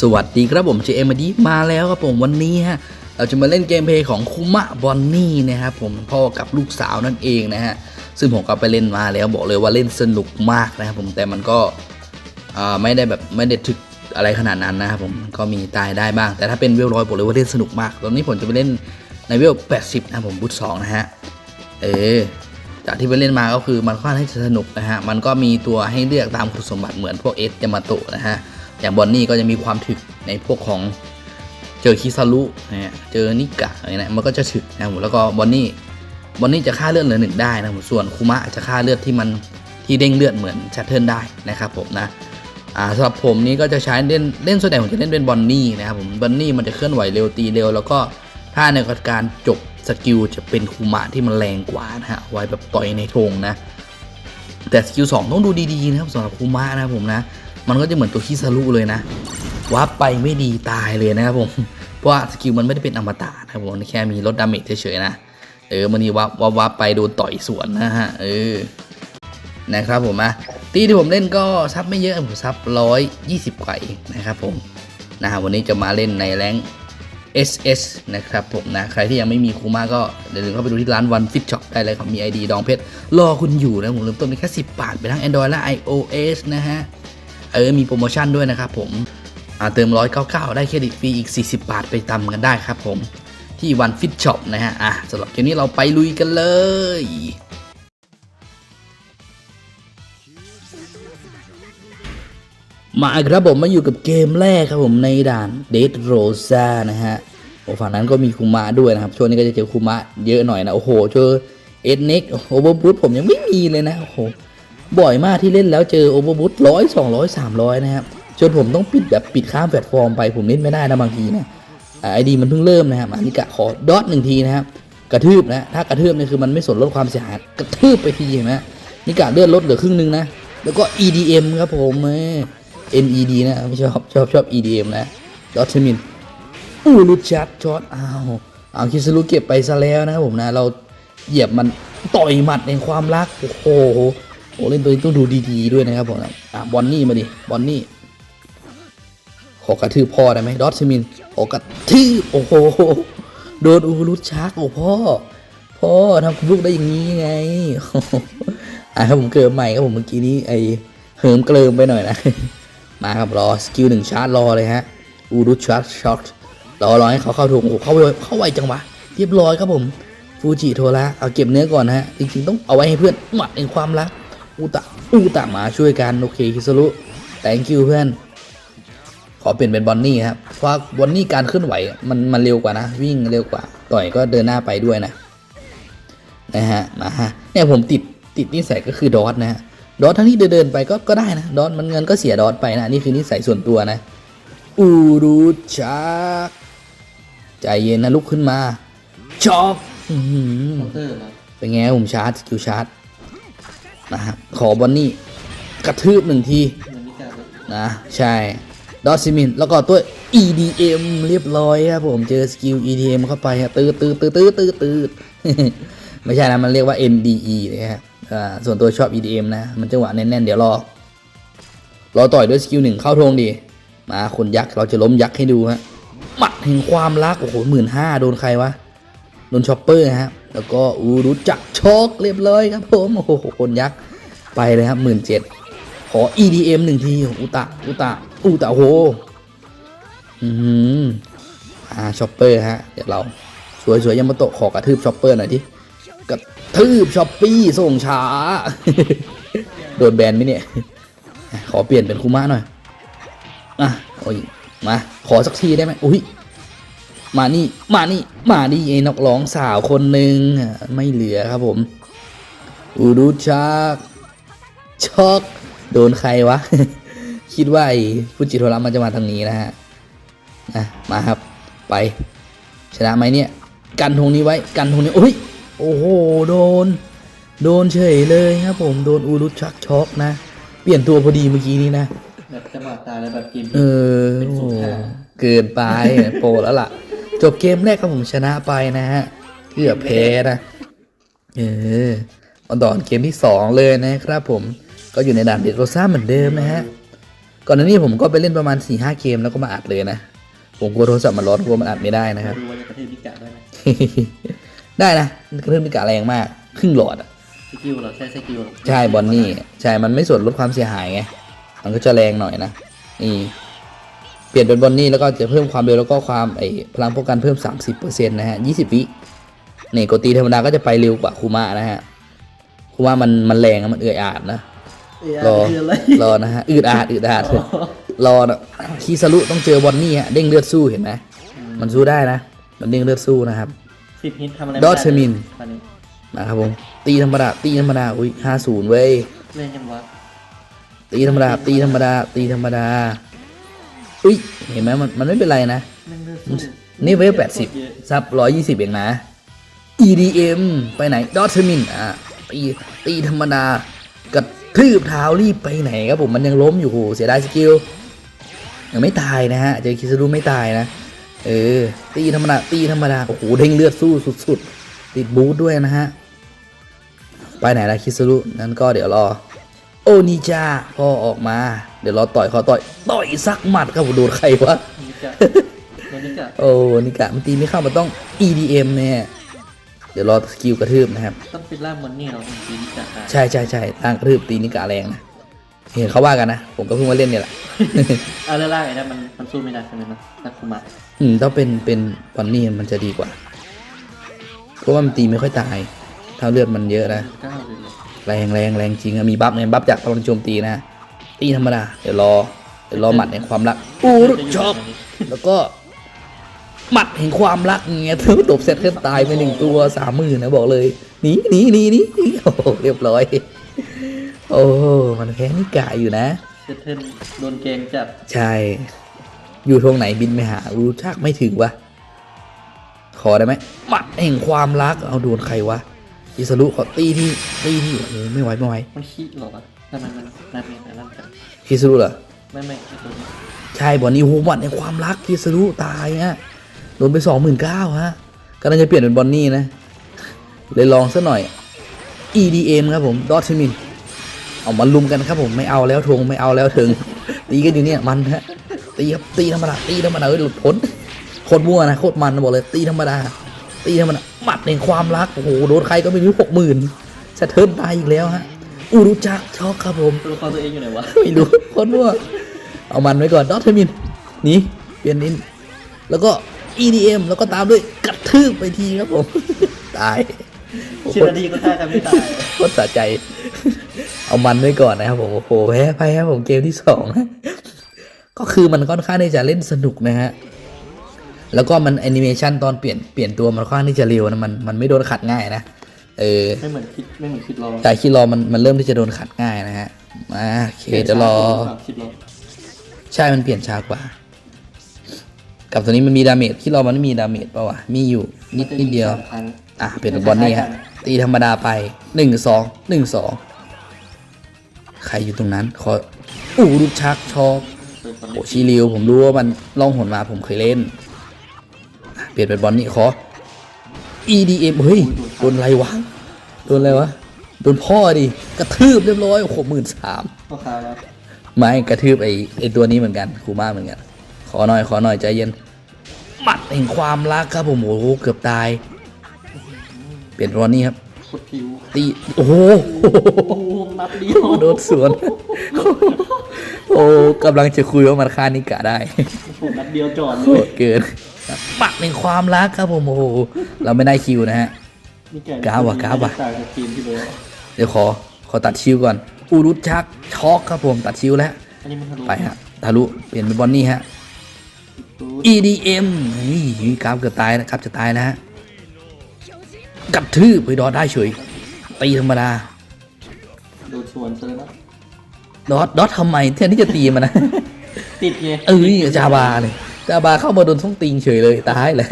สวัสดีครับผมเจเอ็มดีมาแล้วครับผมวันนี้ฮะเราจะมาเล่นเกมเพลย์ของคุมะบอนนี่นะครับผมพ่อกับลูกสาวนั่นเองนะฮะซึ่งผมก็ไปเล่นมาแล้วบอกเลยว่าเล่นสนุกมากนะครับผมแต่มันก็ไม่ได้แบบไม่ได้ถึกอะไรขนาดนั้นนะครับผมก็มีตายได้บ้าง แต่ถ้าเป็นเวลร้อยบอกเลยว่าเล่นสนุกมาก ตอนนี้ผมจะไปเล่นในเวล80นะผมบูทสองนะฮะเออจากที่ไปเล่นมาก็คือมันค่อนข้างจะสนุกนะฮะมันก็มีตัวให้เลือกตามคุณสมบัติเหมือนพวกเอสยามาโตะนะฮะ อย่างบอนนี่ก็จะมีความถึกในพวกของเจอคิซารุนะฮะเจอนิกะอะไรนะมันก็จะถึกนะผมแล้วก็บอนนี่บอนนี่จะฆ่าเลือดเหลือหนึ่งได้นะผมส่วนคูมะจะฆ่าเลือดที่มันที่เด้งเลือดเหมือนชัตเทิลได้นะครับผมนะอ่าสำหรับผมนี่ก็จะใช้เล่นเล่นส่วนใหญ่ผมจะเล่นเป็นบอนนี่นะครับผมบอนนี่มันจะเคลื่อนไหวเร็วตีเร็ว แล้วก็ถ้าในการจบสกิลจะเป็นคูมะที่มันแรงกว่านะฮะไว้แบบต่อยในธงนะแต่สกิลสองต้องดูดีๆนะครับสำหรับคูมะนะผมนะ มันก็จะเหมือนตัวคิซารุเลยนะวับไปไม่ดีตายเลยนะครับผม เพราะว่าสกิลมันไม่ได้เป็นอมตะนะครับผมแค่มีลดดาเมจเฉยๆนะเออมันนี่วับวับวับไปโดนต่อยสวนนะฮะเออนะครับผมอะตีที่ผมเล่นก็ซับไม่เยอะผมซับร้อยยี่สิบกว่าเองนะครับผมนะฮะวันนี้จะมาเล่นในแรง SS นะครับผมนะใครที่ยังไม่มีคูมาก็อย่าลืมเข้าไปดูที่ร้านวันฟิตช็อปได้เลยครับมี ID ดองเพชรรอคุณอยู่นะผมเริ่มต้นที่แค่ 10 บาท ไปทั้ง Android และ iOS นะฮะ เออ มีโปรโมชั่นด้วยนะครับผมอ่าเติม 199 ได้เครดิตฟรีอีก 40 บาทไปตำกันได้ครับผม ที่วันฟิตช็อปนะฮะ อะสำหรับเกมนี้เราไปลุยกันเลยมาครับผมมาอยู่กับเกมแรกครับผมในด่าน Dead Rosa นะฮะโอ้ฝั่งนั้นก็มีคุมะด้วยนะครับ ช่วงนี้ก็จะเจอคุมะเยอะหน่อยนะ โอ้โหเจอเอ็นเน็กโอเวอร์บูทผมยังไม่มีเลยนะ โอ้โห บ่อยมากที่เล่นแล้วเจอโอเวอร์บูทร้อยสองร้อยสามร้อยนะครับจนผมต้องปิดแบบปิดข้ามแพลตฟอร์มไปผมเล่นไม่ได้นะบางทีนะไอดีมันเพิ่งเริ่มนะครับอันนี้กะขอดอทหนึ่งทีนะครับกระทืบนะถ้ากระทืบนี่คือมันไม่สนลดความเสียหายกระทืบไปทีเห็นไหมนี่กะเลือดลดเหลือครึ่งหนึงนะแล้วก็ EDM ครับผมเออ NED นะไม่ชอบชอบชอบ EDM นะดอทมินอู้ลุดชัดช็อตอ้าวเอาคิสรุเก็บไปซะแล้วนะครับผมนะเราเหยียบมันต่อยหมัดในความรักโอ้โห โอ้เล่นตัวนี้ต้องดูดีๆด้วยนะครับผมอะบอนนี่มาดิบอนนี่ขอกระทืบพ่อได้ไหมดอทมินขอกระทืบโอ้โหโดนอูรุดชักโอ้พ่อพ่อทำกับลูกได้อย่างนี้ไงอะครับผมเกิดใหม่ครับผมเมื่อกี้นี้ไอเหิมเกลิมไปหน่อยนะ มาครับรอสกิลหนึ่งชาร์จรอเลยฮะอูรุชาร์จช็อตรอรอให้เขาเข้าถุงโอ้เข้าไวเข้าไวจังวะเรียบร้อยครับผมฟูจิโทระเอาเก็บเนื้อก่อนนะฮะจริงๆต้องเอาไว้ให้เพื่อนหมัดในความรัก อูตะอูตะมาช่วยกันโอเคคิสรุ thank you เพื่อน ขอเปลี่ยนเป็นบอนนี่ครับ เพราะว่าบอนนี่การเคลื่อนไหวมันมันเร็วกว่านะ วิ่งเร็วกว่า ต่อยก็เดินหน้าไปด้วยนะ นะฮะ มาฮะ เนี่ยผมติดติดนิสัยก็คือดอทนะฮะ ดอททั้งที่เดินเดินไปก็ก็ได้นะ ดอทมันเงินก็เสียดอทไปนะ นี่คือนิสัยส่วนตัวนะ อูรูชักใจเย็นนะลุกขึ้นมาช็อกอื้อหือเตอร์นะเป็นไงผมชาร์จสกิลชาร์จ นะฮะขอบอนนี่กระทืบหนึ่งทีนะใช่ดอซิมินแล้วก็ตัว EDM เรียบร้อยครับผมเจอสกิล EDM เข้าไปครับตืดตืดตืดตืดตืดตืดไม่ใช่นะมันเรียกว่า NDE นะครับส่วนตัวชอบ EDM นะ มันจังหวะแน่นๆ เดี๋ยวรอ รอต่อยด้วยสกิลหนึ่งเข้าทงดี มาคนยักษ์เราจะล้มยักษ์ให้ดูฮะหมัดแห่งความรัก โอ้โหหมื่นห้าโดนใครวะ นชอปเปอร์ฮะแล้วก็อูรู้จักโชคเรียบร้อยครับผมโอ้โหคนยักษ์ไปเลยครับหมื่นเจ็ดขอ EDM หนึ่งทีอุตะอุตะอุตะโหอืมอ่าช็อปเปอร์ฮะเดี๋ยวเราสวยๆยามาโตะขอกระทืบช็อปเปอร์หน่อยดิกระทืบช็อปปี้ส่งช้าโดนแบนไหมเนี่ย ขอเปลี่ยนเป็นคูมะหน่อยอะโอ้ยมาขอสักทีได้ไหมอุ้ย มานี่ มานี่ มานี่ไอ้นักร้องสาวคนหนึ่งอะไม่เหลือครับผมอูดูชักช็อกโดนใครวะ คิดว่าไอ้ฟูจิโทระมันจะมาทางนี้นะฮะนะมาครับ ไปชนะไหมเนี่ย กันทงนี้ไว้กันทงนี้โอ้ยโอ้โหโดน โดนเฉยเลยครับผมโดนอูรุชักช็อกนะ เปลี่ยนตัวพอดีเมื่อกี้นี้นะแบบจังหวะตายแล้วแบบเกมเออเป็นโอ้สุโหดท้ายเกินไปโปรแล้วล่ะ จบเกมแรกครับผมชนะไปนะฮะเกือบแพ้นะเออมาต่อเกมที่สองเลยนะครับผมก็อยู่ในด่านเดดโรซ่าเหมือนเดิมนะฮะก่อนหน้านี้ผมก็ไปเล่นประมาณ4ี่ห้าเกมแล้วก็มาอัดเลยนะผมกลัวโทรศัพท์มันร้อนกลัวมันอัดไม่ได้นะครับดูว่าจะกระทืบพิกะได้ไหมได้นะกระเริ่มมีกะแรงมากครึ่งหลอดอะสกิลเหรอใช่สกิลเหรอใช่บอนนี่ใช่มันไม่ส่วนลดความเสียหายไงมันก็จะแรงหน่อยนะนี่ เปลี่ยนเป็นบอนนี่แล้วก็จะเพิ่มความเร็วแล้วก็ความไอพลังป้องกันเพิ่ม 30%นะฮะ 20 วินี่กดตีธรรมดาก็จะไปเร็วกว่าคูมานะฮะคูมามันมันแรงอะมันเอื่อยอาดนะรอคืออะไรรอนะฮะอืดอาดอืดอาดรอนะคีสรุต้องเจอบอนนี่ฮะเด้งเลือดสู้เห็นไหมมันสู้ได้นะ มันเด้งเลือดสู้นะครับสิบฮิตทำอะไรดอทเทมินตอนนี้นะครับผมตีธรรมดาตีธรรมดาอุ้ยห้าศูนย์เว้ยเล่นยังวะตีธรรมดาตีธรรมดาตีธรรมดา อุ้ยเห็นไหมมันมันไม่เป็นไรนะแม่งเลือดสู้นี่เวฟแปดสิบซับร้อยยี่สิบเองนะ EDM ไปไหนดอทมินอะตีตีธรรมดากระทืบเท้ารีบไปไหนครับผมมันยังล้มอยู่โหเสียดายสกิลยังไม่ตายนะฮะเจอคิสรุไม่ตายนะ เออ ตีธรรมดาตีธรรมดาโอ้โหเด้งเลือดสู้สุดๆติดบูทด้วยนะฮะไปไหนละคิสรุนั้นก็เดี๋ยวรอ โอนิจาพอออกมา เดี๋ยวรอต่อยขอต่อยต่อยสักหมัดครับผมโดนใครวะนิกะโดนนิกะโอ้นิกะมันตีไม่เข้ามันต้อง EDM เนี่ยเดี๋ยวรอสกิลกระทืบนะครับ ต้องเป็นล่ามมอนนี่เราถึงตีนิกะได้ใช่ใช่ใช่ตั้งกระทืบตีนิกะแรงนะเห็นเขาว่ากันนะ ผมก็เพิ่งมาเล่นเนี่ยแหละเอาแล้วล่างไอ้นั่นมันมันสู้ไม่ได้ใช่ไหมนะนักคุมะอืมต้องเป็นเป็นวันนี้มันจะดีกว่า เพราะว่ามันตีไม่ค่อยตายเท่าเลือดมันเยอะนะเก้าเลยเลย แรงแรงแรงจริงอะมีบัฟเนี่ยบัฟจากพลังโจมตีนะตีธรรมดาเดี๋ยวรอเดี๋ยวรอหมัดในความรักอู้รุชอบแล้วก็หมัดแห่งความรักเงี้ยถือตบเซตขึ้นตายไปหนึ่งตัวสามหมื่นนะบอกเลยหนีหนีหนีหนีโอ้โหเรียบร้อย โอ้โหมันแพ้นิกาอยู่นะเซตเทิลโดนเกงจับใช่ อยู่ตรงไหนบินไปหารู้ชักไม่ถึงวะขอได้ไหมหมัดแห่งความรักเอาโดนใครวะ อิสรุขอตีที่ตีที่โอ้โหไม่ไหวไม่ไหวมันขี้เหรอวะทำไมมันน่าเมตตาล่างกันอิสรุเหรอไม่ไม่ไอ้ตัวนี้ใช่บอลนี้โอ้โหหมัดแห่งความรักอิสรุตายฮะโดนไปสองหมื่นเก้าฮะกำลังจะเปลี่ยนเป็นบอนนี่นะ เลยลองซะหน่อย EDM ครับผมดอทมินเอามาลุมกันครับผมไม่เอาแล้วทงไม่เอาแล้วถึง ตีกันอยู่เนี่ยมันฮะตีครับตีธรรมดาตีธรรมดาเอ้ยหลุดพ้นโคตรมั่วนะโคตรมันนะบอกเลยตีธรรมดาตีธรรมดา หมัดแห่งความรัก โอ้โห โดนใครก็ไม่รู้หกหมื่นสะเทิร์นตายอีกแล้วฮะ อูรุจักช็อกครับผม ตัวละครตัวเองอยู่ไหนวะ ไม่รู้โคนมั่วเอามันไว้ก่อนดอทมินหนี่เปลี่ยนนิน แล้วก็ EDM แล้วก็ตามด้วยกระทืบไปทีครับผม ตายโอ้ชิโหนาดีก็ฆ่ากันไม่ตายโคตรสะใจ เอามันไว้ก่อนนะครับผม โอ้โหแพ้ไปครับผมเกมที่สองนะก็คือมันค่อนข้างที่จะเล่นสนุกนะฮะ แล้วก็มันแอนิเมชันตอนเปลี่ยนเปลี่ยนตัวมันค่อนข้างที่จะเร็วนะมันมันไม่โดนขัดง่ายนะเออไม่เหมือนคิดไม่เหมือนคิดรอแต่คิดรอมันมันเริ่มที่จะโดนขัดง่ายนะฮะมาโอเคจะรอ คิดรอใช่มันเปลี่ยนช้ากว่า กับตัวนี้มันมีดาเมจที่เรามันไม่มีดาเมจป่าวะมีอยู่นิดนิดเดียวสามครั้งอะเปลี่ยนเป็นบอลนี่ฮะตีธรรมดาไปหนึ่งสองหนึ่งสองใครอยู่ตรงนั้นขออู้รูปชักชอบเปิดบอลโอชิริวผมรู้ว่ามันล่องหนมาผมเคยเล่นอะ เปลี่ยนเป็นบอลนี่ขอ EDM เฮ้ยโดนอะไรวะโดนอะไรวะโดนพ่อดิกระทืบเรียบร้อยโอ้โหหมื่นสามพ่อค้าแล้วไม่กระทืบไอ้ไอ้ตัวนี้เหมือนกันคูมาเหมือนกัน ขอหน่อยขอหน่อยใจเย็นหมัดแห่งความรักครับผมโอ้โหเกือบตาย เปลี่ยนรอนนี่ครับโคตรผิวตีโอ้โหโอ้โหนัดเดียวโดนสวน โอ้กำลังจะคุยว่ามันฆ่านิกะได้โอ้โหนัดเดียวจอดโหเลยดเกิน หมัดแห่งความรักครับผมโอ้โหเราไม่ได้คิวนะฮะนี่แกก้าวว่ะก้าวว่ะต่างจากทีมที่เลยเดี๋ยวขอขอตัดชิวก่อนอูรุชักช็อกครับผมตัดชิวแล้วอันนี้มันทะลุไปฮะทะลุเปลี่ยนเป็นบอนนี่ฮะตูด EDM นี่กราฟเกือบตายนะครับจะตายนะฮะกระทืบไปดอดได้เฉยตีธรรมดาโดนชวนเซอร์แล้วดอดดอดทำไมแทนที่จะตีมันนะ ติดไงเอ้ยจาบาเลย จาบาเข้ามาโดนท้องติงเฉยเลยตายเลย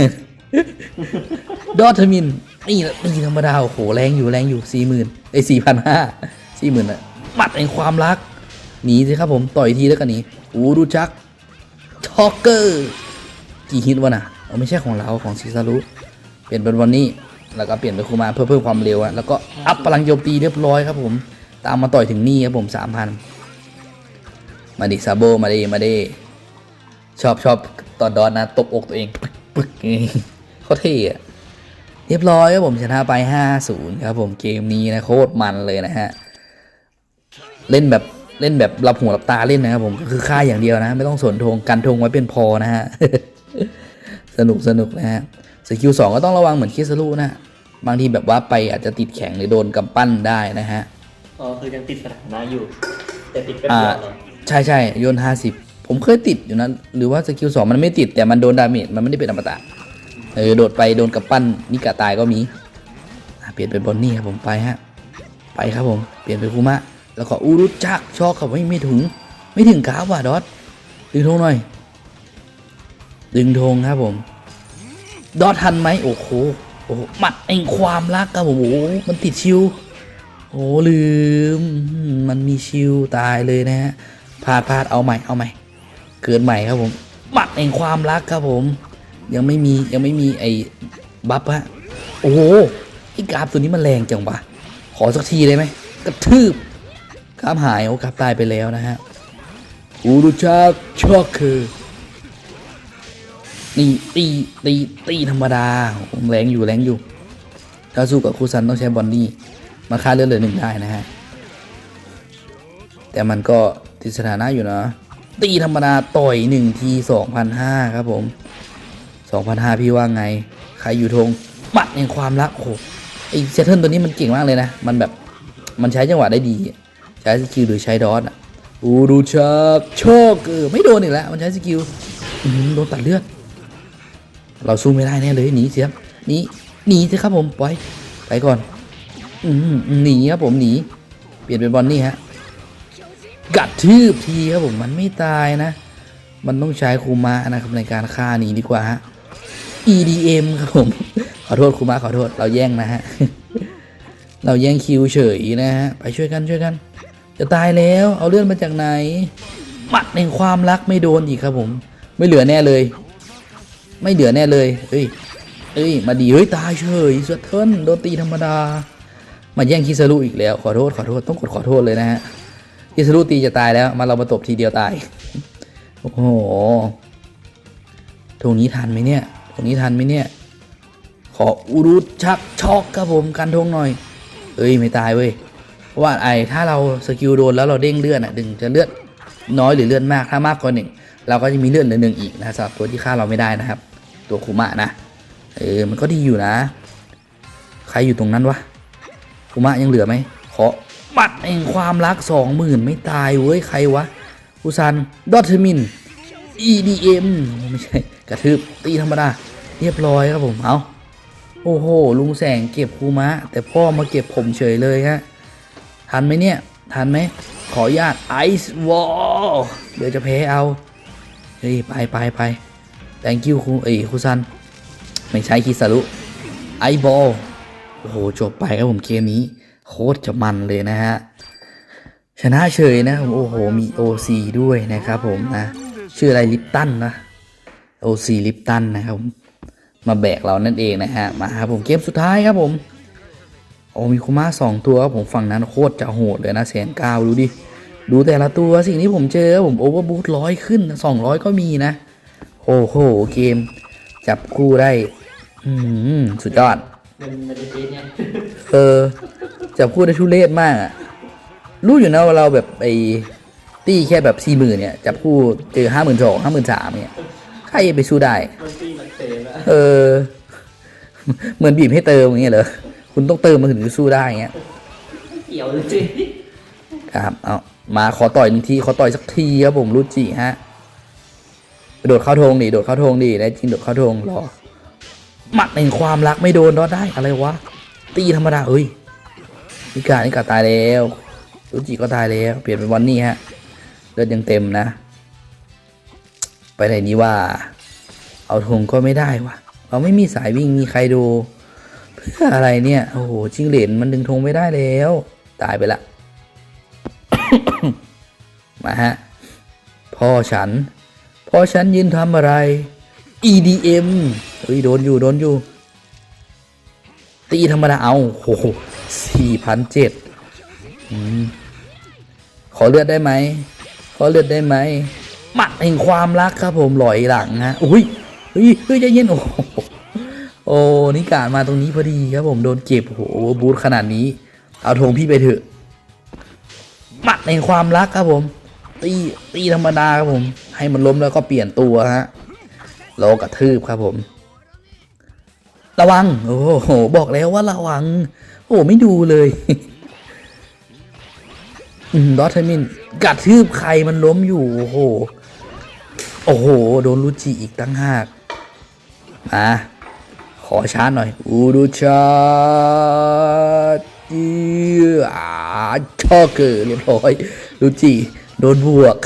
ดอทมินนี่นะตีธรรมดาโอ้โหแรงอยู่แรงอยู่สี่หมื่นไอ้สี่พันห้าสี่หมื่นอะหมัดแห่งความรักหนีสิครับผมต่อยทีแล้วก็หนีอูดูจักช็อกเกอร์กี่ฮิตวะนะเอาไม่ใช่ของเราของซิซารุเปลี่ยนเป็นวันนี้แล้วก็เปลี่ยนเป็นคูมาเพื่อเพิ่มความเร็วอะแล้วก็อัพพลังโจมตีเรียบร้อยครับผม ตามมาต่อยถึงนี่ครับผมสามพันมาดิซาโบมาดิมาดิ ชอบชอบตอนดอนนะตบอกตัวเอง ปึ๊กปึ๊กนี่เขาเท่อะเรียบร้อยครับผมชนะไป5-0ครับผมเกมนี้นะโคตรมันเลยนะฮะ เล่นแบบเล่นแบบรับหัวรับตาเล่นนะครับผมก็คือค่าอย่างเดียวนะ ไม่ต้องสนธงกันธงไว้เป็นพอนะฮะ สนุกสนุกนะฮะสกิลสองก็ต้องระวังเหมือนคิสลูนะบางทีแบบว่าไปอาจจะติดแข็งหรือโดนกำปั้นได้นะฮะอ๋อคือยังติดสถานะอยู่แต่ติดแป๊บอ่าเดียวเหรอใช่ใช่โยนห้าสิบ ผมเคยติดอยู่นะหรือว่าสกิลสองมันไม่ติดแต่มันโดนดาเมจมันไม่ได้เป็นอมตะเออโดดไปโดนกับปั้นนิกาตายก็มีเปลี่ยนเป็นบอนนี่ครับผมไปฮะไปครับผมเปลี่ยนเป็นคูมะแล้วก็อูรุจักชอกเขาไม่ไม่ถึง ไม่ถึงกราฟว่ะดอทดึงธงหน่อย ดึงธงครับผม ดอททันไหมโอ้โหโอ้โหมัดแห่งความรักครับผมโอ้มันติดชิวโอ้ลืม มันมีชิวตายเลยนะฮะพลาดพลาดเอาใหม่เอาใหม่ เกินใหม่ครับผมหมัดแห่งความรักครับผม ยังไม่มียังไม่มีไอ้บัฟฮะโอ้โหไอ้กราฟตัวนี้มันแรงจังวะขอสักทีได้ไหมกระทืบกราฟหายโอ้กราฟตายไปแล้วนะฮะอูรุชาชอกคือนี่ตีตีตีธรรมดาแรงอยู่แรงอยู่ถ้าสู้กับคูซันต้องใช้บอนนี่มาค่าเลือดเหลือหนึ่งได้นะฮะแต่มันก็ติดสถานะอยู่นะ ตีธรรมดาต่อยหนึ่งทีสองพันห้าครับผมสองพันห้าพี่ว่าไง ใครอยู่ทงบัดแห่งความรักโอ้โหไอเซตเทิลตัวนี้มันเก่งมากเลยนะ มันแบบมันใช้จังหวะได้ดี ใช้สกิลหรือใช้ดอทอะอูดูชักโชคเออไม่โดนอีกแล้ว มันใช้สกิลโดนตัดเลือด เราสู้ไม่ได้แน่เลยหนีเสียบหนีหนีสิครับผม ปล่อย ไปก่อน อืมหนีครับผมหนี เปลี่ยนเป็นบอลนี่ฮะ กัดทืบทีครับผมมันไม่ตายนะ มันต้องใช้คูมะนะครับในการฆ่าหนีดีกว่าฮะ EDM ครับผม ขอโทษคูมะขอโทษเราแย่งนะฮะ เราแย่งคิวเฉยนะฮะ ไปช่วยกันช่วยกัน จะตายแล้วเอาเลื่อนมาจากไหนหมัดแห่งความรักไม่โดนอีกครับผม ไม่เหลือแน่เลย ไม่เหลือแน่เลยเอ้ยเอ้ยมาดีเฮ้ยตายเฉยสวดเทิร์นโดนตีธรรมดา มาแย่งคิสรุอีกแล้วขอโทษขอโทษต้องกดขอโทษเลยนะฮะ คิสรุตีจะตายแล้ว มาเรามาตบทีเดียวตาย โอ้โหตรงนี้ทันไหมเนี่ยตรงนี้ทันไหมเนี่ย ขออุรุชักช็อกครับผมกันทงหน่อย เอ้ยไม่ตายเว้ย เพราะว่าไอ้ถ้าเราสกิลโดนแล้วเราเด้งเลือดอะดึงจะเลือดน้อยหรือเลือดมาก ถ้ามากกว่าหนึ่งเราก็จะมีเลือดเหลือหนึ่งอีกนะสำหรับตัวที่ฆ่าเราไม่ได้นะครับ ตัวคุมะนะ เออมันก็ดีอยู่นะ ใครอยู่ตรงนั้นวะคุมะยังเหลือไหมขอ บัตรแห่งความรักสองหมื่นไม่ตายเว้ย ใครวะอุซันดอทมิน EDM ไม่ใช่ กระทืบตีธรรมดา เรียบร้อยครับผมเอาโอ้โห ลุงแสงเก็บคูมะ แต่พ่อมาเก็บผมเฉยเลยฮะ ทันไหมเนี่ย ทันไหม ขออนุญาตไอซ์วอลเดี๋ยวจะแพ้เอา เฮ้ย ไปไปไป thank you ครูเอ้ยคูซัน ไม่ใช่คิสารุไอบอลโอ้โห จบไปครับผมเกมนี้ โคตรจะมันเลยนะฮะ ชนะเฉยนะครับผมโอ้โห มี OC ด้วยนะครับผมนะชื่ออะไรลิปตันนะ OC ลิปตันนะครับผมมาแบกเรานั่นเองนะฮะมาครับผมเกมสุดท้ายครับผมโอ้มีคุมาสองตัวครับผมฝั่งนั้นโคตรจะโหดเลยนะแสนเก้าดูดิดูแต่ละตัวสิ่งที่ผมเจอครับผมโอเวอร์บูทร้อยขึ้นสองร้อยก็มีนะโอ้โหเกมจับคู่ได้ อืมสุดยอดมันมันจะเจ๊เนี่ยเอ อจับคู่ได้ทุเรศมากอะรู้อยู่นะว่าเราแบบไอ้ตี้แค่แบบสี่หมื่นเนี่ยจับคู่เจอห้าหมื่นสองห้าหมื่นสามเนี่ยใครจะไปสู้ได้ มันตีมันเตะแล้วเออ เหมือนบีบให้เติมอย่างเงี้ยเหรอคุณต้องเติมมาถึงจะสู้ได้อย่างเงี้ยเกี่ยวเลยสิครับเอามาขอต่อยหนึ่งทีขอต่อยสักทีครับผมรุจิฮะโดดเข้าธงดิโดดเข้าธงดิได้จริงโดดเข้าธงรอหมัดแห่งความรักไม่โดนรอดได้อะไรวะตีธรรมดาเอ้ย นิกานิกาตายแล้วรุจิก็ตายแล้ว เปลี่ยนเป็นวันนี้ฮะเลือดยังเต็มนะ ไปไหนนี้ว่า เอาธงก็ไม่ได้วะเราไม่มีสายวิ่งมีใครดู เพื่ออะไรเนี่ยโอ้โหจิงเหลนมันดึงธงไม่ได้แล้ว ตายไปละ มาฮะพ่อฉันพ่อฉันยืนทำอะไร EDM เฮ้ยโดนอยู่โดนอยู่ ตีธรรมดาเอาโอ้โหสี่พันเจ็ดขอเลือดได้ไหม ขอเลือดได้ไหมหมัดแห่งความรักครับผมลอยหลังฮะอุ้ยเฮ้ยเฮ้ยใจเย็นโอ้โหโอ้นี่การมาตรงนี้พอดีครับผมโดนเก็บโอ้โหบูทขนาดนี้ เอาธงพี่ไปเถอะหมัดแห่งความรักครับผม ตีตีธรรมดาครับผม ให้มันล้มแล้วก็เปลี่ยนตัวฮะแล้วกระทืบครับผม ระวัง โอ้โห บอกแล้วว่าระวัง โอ้ไม่ดูเลยดอทเทมินกัดทืบใครมันล้มอยู่ โอ้โห โอ้โห โดนลูจิอีกตั้งหาก มา ขอชาร์จหน่อย อูดูชาร์จอีอาช็อกเกอร์เรียบร้อยลูจิโดนบวก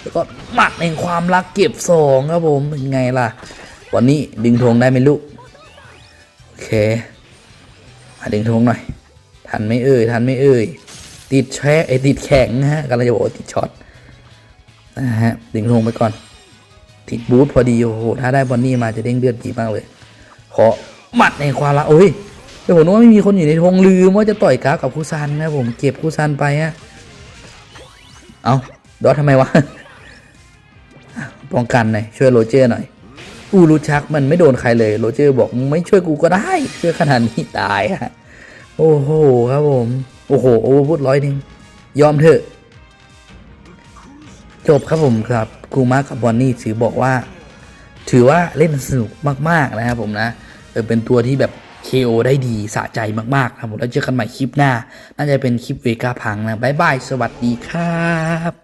แล้วก็หมัดแห่งความรักเก็บสองครับผม เป็นไงล่ะ วันนี้ดึงธงได้ไหมลูก โอเคมาดึงธงหน่อย ทันไม่เอ่ยทันไม่เอ่ยติดแช่ไอติดแข็งนะฮะกำลังจะบอกว่าติดช็อตนะฮะดึงธงไปก่อน ติดบูทพอดีโอ้โหถ้าได้บอนนี่มาจะเด้งเลือดดีมากเลยขอหมัดในความรักโอ้ยเดี๋ยวผมว่าไม่มีคนอยู่ในธงลืมว่าจะต่อยกราฟกับคูซันนะผมเก็บคูซันไปฮะเอาดอททำไมวะป้องกันหน่อยช่วยโรเจอร์หน่อย อูรูชักมันไม่โดนใครเลยโรเจอร์บอกไม่ช่วยกูก็ได้ช่วยขนาดนี้ตายฮะโอ้โหครับผม โอ้โหโอเวอร์พุทร้อยหนึ่งยอมเถอะ จบครับผมครับกูมาร์กับบอนนี่ถือบอกว่า ถือว่าเล่นสนุกมากๆนะครับผมนะเออเป็นตัวที่แบบ KO ได้ดีสะใจมากๆครับผมแล้วเจอกันใหม่คลิปหน้า น่าจะเป็นคลิปเวกาพังนะบายบาย สวัสดีครับ